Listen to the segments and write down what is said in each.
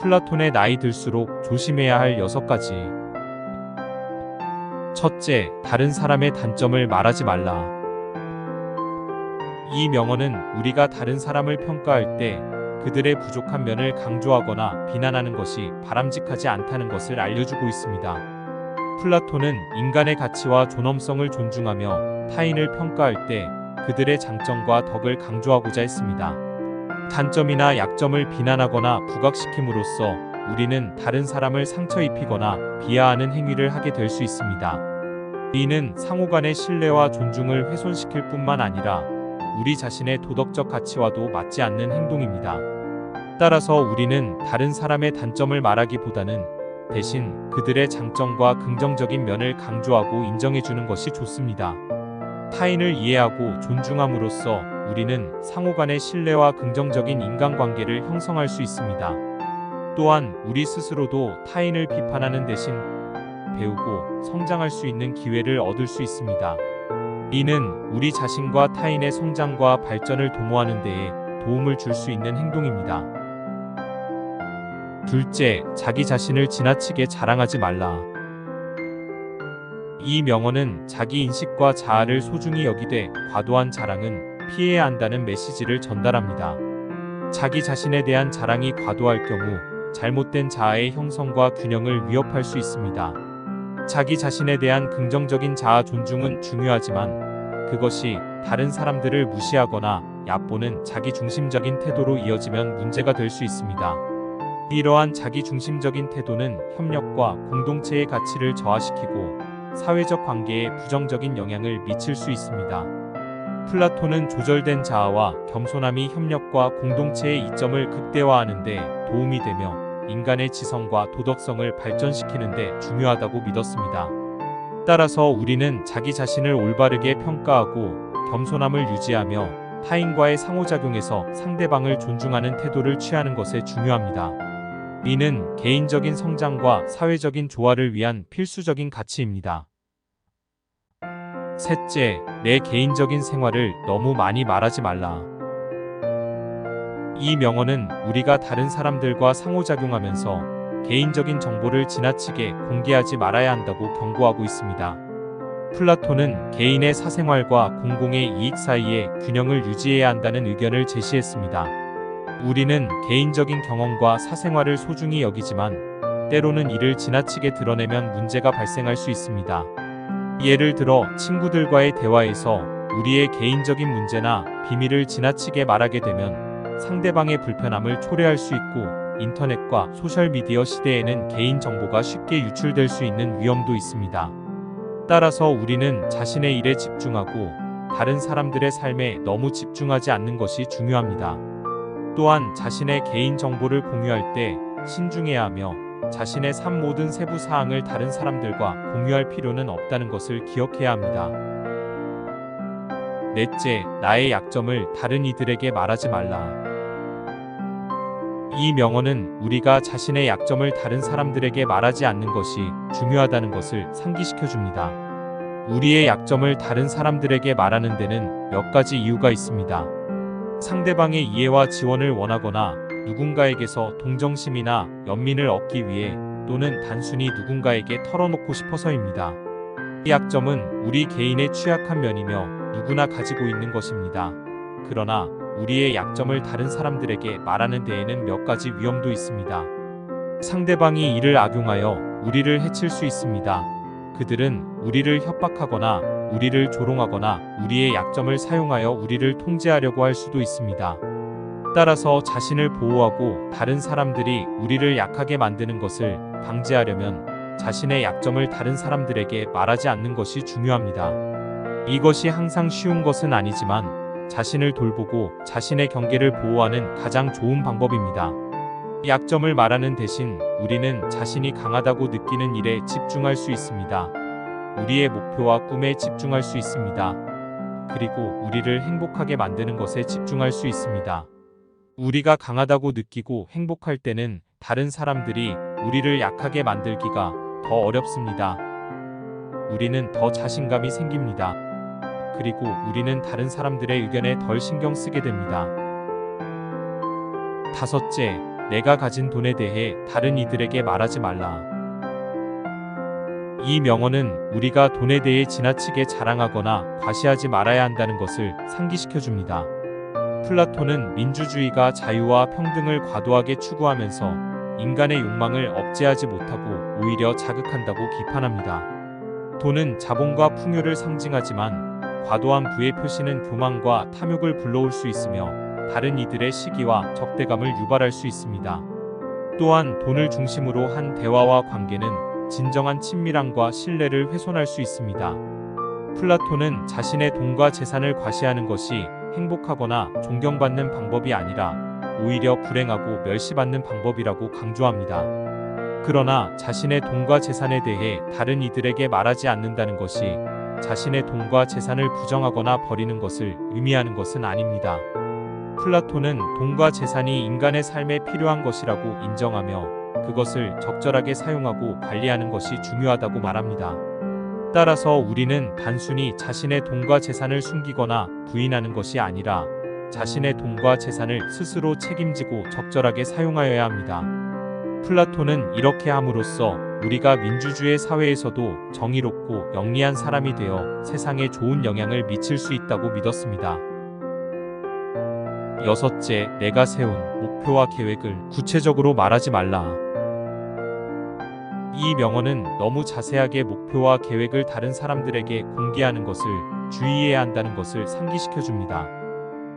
플라톤의 나이 들수록 조심해야 할 여섯 가지. 첫째, 다른 사람의 단점을 말하지 말라. 이 명언은 우리가 다른 사람을 평가할 때 그들의 부족한 면을 강조하거나 비난하는 것이 바람직하지 않다는 것을 알려주고 있습니다. 플라톤은 인간의 가치와 존엄성을 존중하며 타인을 평가할 때 그들의 장점과 덕을 강조하고자 했습니다. 단점이나 약점을 비난하거나 부각시킴으로써 우리는 다른 사람을 상처 입히거나 비하하는 행위를 하게 될 수 있습니다. 이는 상호 간의 신뢰와 존중을 훼손시킬 뿐만 아니라 우리 자신의 도덕적 가치와도 맞지 않는 행동입니다. 따라서 우리는 다른 사람의 단점을 말하기보다는 대신 그들의 장점과 긍정적인 면을 강조하고 인정해 주는 것이 좋습니다. 타인을 이해하고 존중함으로써 우리는 상호 간의 신뢰와 긍정적인 인간관계를 형성할 수 있습니다. 또한 우리 스스로도 타인을 비판하는 대신 배우고 성장할 수 있는 기회를 얻을 수 있습니다. 이는 우리 자신과 타인의 성장과 발전을 도모하는 데에 도움을 줄 수 있는 행동입니다. 둘째, 자기 자신을 지나치게 자랑하지 말라. 이 명언은 자기 인식과 자아를 소중히 여기되 과도한 자랑은 피해야 한다는 메시지를 전달합니다. 자기 자신에 대한 자랑이 과도할 경우 잘못된 자아의 형성과 균형을 위협할 수 있습니다. 자기 자신에 대한 긍정적인 자아 존중은 중요하지만 그것이 다른 사람들을 무시하거나 얕보는 자기 중심적인 태도로 이어지면 문제가 될 수 있습니다. 이러한 자기 중심적인 태도는 협력과 공동체의 가치를 저하시키고 사회적 관계에 부정적인 영향을 미칠 수 있습니다. 플라톤은 조절된 자아와 겸손함이 협력과 공동체의 이점을 극대화하는데 도움이 되며 인간의 지성과 도덕성을 발전시키는 데 중요하다고 믿었습니다. 따라서 우리는 자기 자신을 올바르게 평가하고 겸손함을 유지하며 타인과의 상호작용에서 상대방을 존중하는 태도를 취하는 것에 중요합니다. 이는 개인적인 성장과 사회적인 조화를 위한 필수적인 가치입니다. 셋째, 내 개인적인 생활을 너무 많이 말하지 말라. 이 명언은 우리가 다른 사람들과 상호작용하면서 개인적인 정보를 지나치게 공개하지 말아야 한다고 경고하고 있습니다. 플라톤은 개인의 사생활과 공공의 이익 사이에 균형을 유지해야 한다는 의견을 제시했습니다. 우리는 개인적인 경험과 사생활을 소중히 여기지만 때로는 이를 지나치게 드러내면 문제가 발생할 수 있습니다. 예를 들어 친구들과의 대화에서 우리의 개인적인 문제나 비밀을 지나치게 말하게 되면 상대방의 불편함을 초래할 수 있고 인터넷과 소셜미디어 시대에는 개인 정보가 쉽게 유출될 수 있는 위험도 있습니다. 따라서 우리는 자신의 일에 집중하고 다른 사람들의 삶에 너무 집중하지 않는 것이 중요합니다. 또한 자신의 개인 정보를 공유할 때 신중해야 하며 자신의 삶 모든 세부 사항을 다른 사람들과 공유할 필요는 없다는 것을 기억해야 합니다. 넷째, 나의 약점을 다른 이들에게 말하지 말라. 이 명언은 우리가 자신의 약점을 다른 사람들에게 말하지 않는 것이 중요하다는 것을 상기시켜 줍니다. 우리의 약점을 다른 사람들에게 말하는 데는 몇 가지 이유가 있습니다. 상대방의 이해와 지원을 원하거나 누군가에게서 동정심이나 연민을 얻기 위해 또는 단순히 누군가에게 털어놓고 싶어서입니다. 이 약점은 우리 개인의 취약한 면이며 누구나 가지고 있는 것입니다. 그러나 우리의 약점을 다른 사람들에게 말하는 데에는 몇 가지 위험도 있습니다. 상대방이 이를 악용하여 우리를 해칠 수 있습니다. 그들은 우리를 협박하거나 우리를 조롱하거나 우리의 약점을 사용하여 우리를 통제하려고 할 수도 있습니다. 따라서 자신을 보호하고 다른 사람들이 우리를 약하게 만드는 것을 방지하려면 자신의 약점을 다른 사람들에게 말하지 않는 것이 중요합니다. 이것이 항상 쉬운 것은 아니지만 자신을 돌보고 자신의 경계를 보호하는 가장 좋은 방법입니다. 약점을 말하는 대신 우리는 자신이 강하다고 느끼는 일에 집중할 수 있습니다. 우리의 목표와 꿈에 집중할 수 있습니다. 그리고 우리를 행복하게 만드는 것에 집중할 수 있습니다. 우리가 강하다고 느끼고 행복할 때는 다른 사람들이 우리를 약하게 만들기가 더 어렵습니다. 우리는 더 자신감이 생깁니다. 그리고 우리는 다른 사람들의 의견에 덜 신경 쓰게 됩니다. 다섯째, 내가 가진 돈에 대해 다른 이들에게 말하지 말라. 이 명언은 우리가 돈에 대해 지나치게 자랑하거나 과시하지 말아야 한다는 것을 상기시켜 줍니다. 플라톤은 민주주의가 자유와 평등을 과도하게 추구하면서 인간의 욕망을 억제하지 못하고 오히려 자극한다고 비판합니다. 돈은 자본과 풍요를 상징하지만 과도한 부의 표시는 교만과 탐욕을 불러올 수 있으며 다른 이들의 시기와 적대감을 유발할 수 있습니다. 또한 돈을 중심으로 한 대화와 관계는 진정한 친밀함과 신뢰를 훼손할 수 있습니다. 플라톤은 자신의 돈과 재산을 과시하는 것이 행복하거나 존경받는 방법이 아니라 오히려 불행하고 멸시받는 방법이라고 강조합니다. 그러나 자신의 돈과 재산에 대해 다른 이들에게 말하지 않는다는 것이 자신의 돈과 재산을 부정하거나 버리는 것을 의미하는 것은 아닙니다. 플라톤은 돈과 재산이 인간의 삶에 필요한 것이라고 인정하며 그것을 적절하게 사용하고 관리하는 것이 중요하다고 말합니다. 따라서 우리는 단순히 자신의 돈과 재산을 숨기거나 부인하는 것이 아니라 자신의 돈과 재산을 스스로 책임지고 적절하게 사용하여야 합니다. 플라톤은 이렇게 함으로써 우리가 민주주의 사회에서도 정의롭고 영리한 사람이 되어 세상에 좋은 영향을 미칠 수 있다고 믿었습니다. 여섯째, 내가 세운 목표와 계획을 구체적으로 말하지 말라. 이 명언은 너무 자세하게 목표와 계획을 다른 사람들에게 공개하는 것을 주의해야 한다는 것을 상기시켜 줍니다.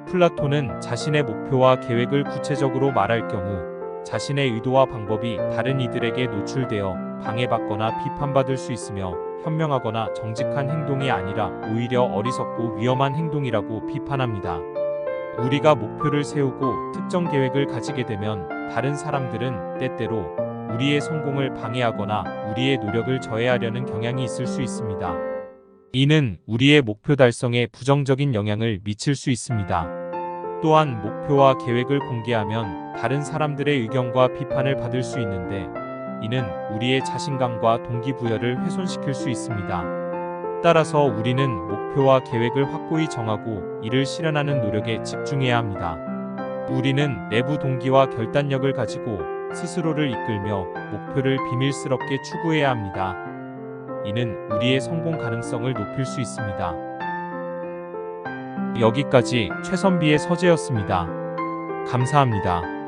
플라톤은 자신의 목표와 계획을 구체적으로 말할 경우 자신의 의도와 방법이 다른 이들에게 노출되어 방해받거나 비판받을 수 있으며 현명하거나 정직한 행동이 아니라 오히려 어리석고 위험한 행동이라고 비판합니다. 우리가 목표를 세우고 특정 계획을 가지게 되면 다른 사람들은 때때로 우리의 성공을 방해하거나 우리의 노력을 저해하려는 경향이 있을 수 있습니다. 이는 우리의 목표 달성에 부정적인 영향을 미칠 수 있습니다. 또한 목표와 계획을 공개하면 다른 사람들의 의견과 비판을 받을 수 있는데 이는 우리의 자신감과 동기부여를 훼손시킬 수 있습니다. 따라서 우리는 목표와 계획을 확고히 정하고 이를 실현하는 노력에 집중해야 합니다. 우리는 내부 동기와 결단력을 가지고 스스로를 이끌며 목표를 비밀스럽게 추구해야 합니다. 이는 우리의 성공 가능성을 높일 수 있습니다. 여기까지 최선비의 서재였습니다. 감사합니다.